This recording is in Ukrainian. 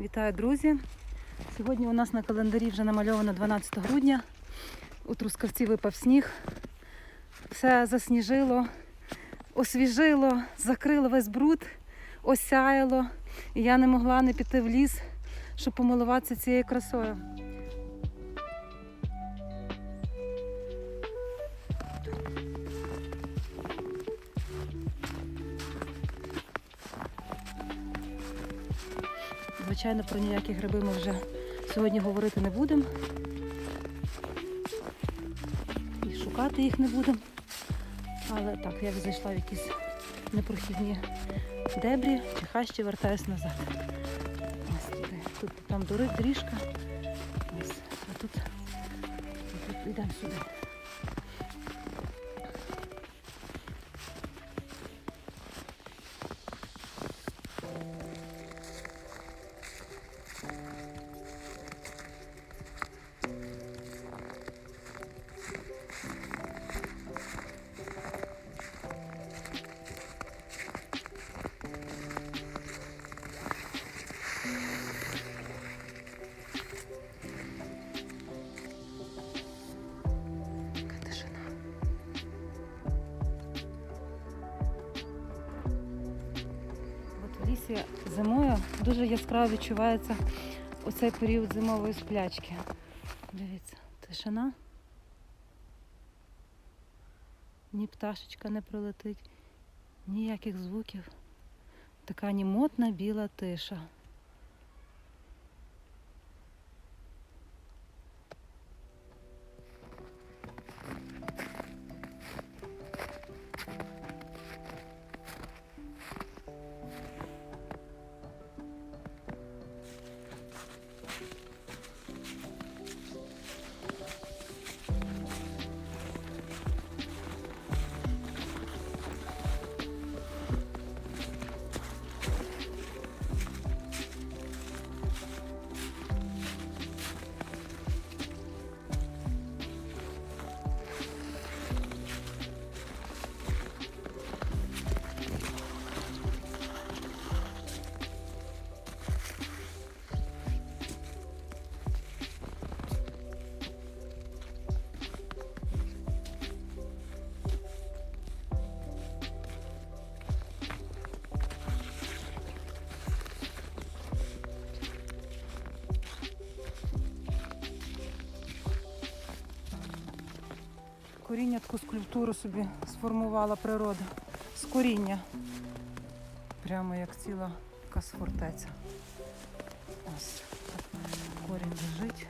Вітаю, друзі! Сьогодні у нас на календарі вже намальовано 12 грудня. У Трускавці випав сніг. Все засніжило, освіжило, закрило весь бруд, осяяло. І я не могла не піти в ліс, щоб помилуватися цією красою. Звичайно, про ніякі гриби ми вже сьогодні говорити не будемо. І шукати їх не будемо. Але так, я зайшла в якісь непрохідні дебрі, чи хащі вертаюсь назад. Ось туди. Тут там доріжка. Ось. А тут, тут йдемо сюди. От зимою дуже яскраво відчувається оцей період зимової сплячки. Дивіться, тишина. Ні пташечка не прилетить, ніяких звуків. Така німотна біла тиша. Коріння таку скульптуру собі сформувала природа. З коріння. Прямо як ціла якась фортеця. Ось корінь лежить.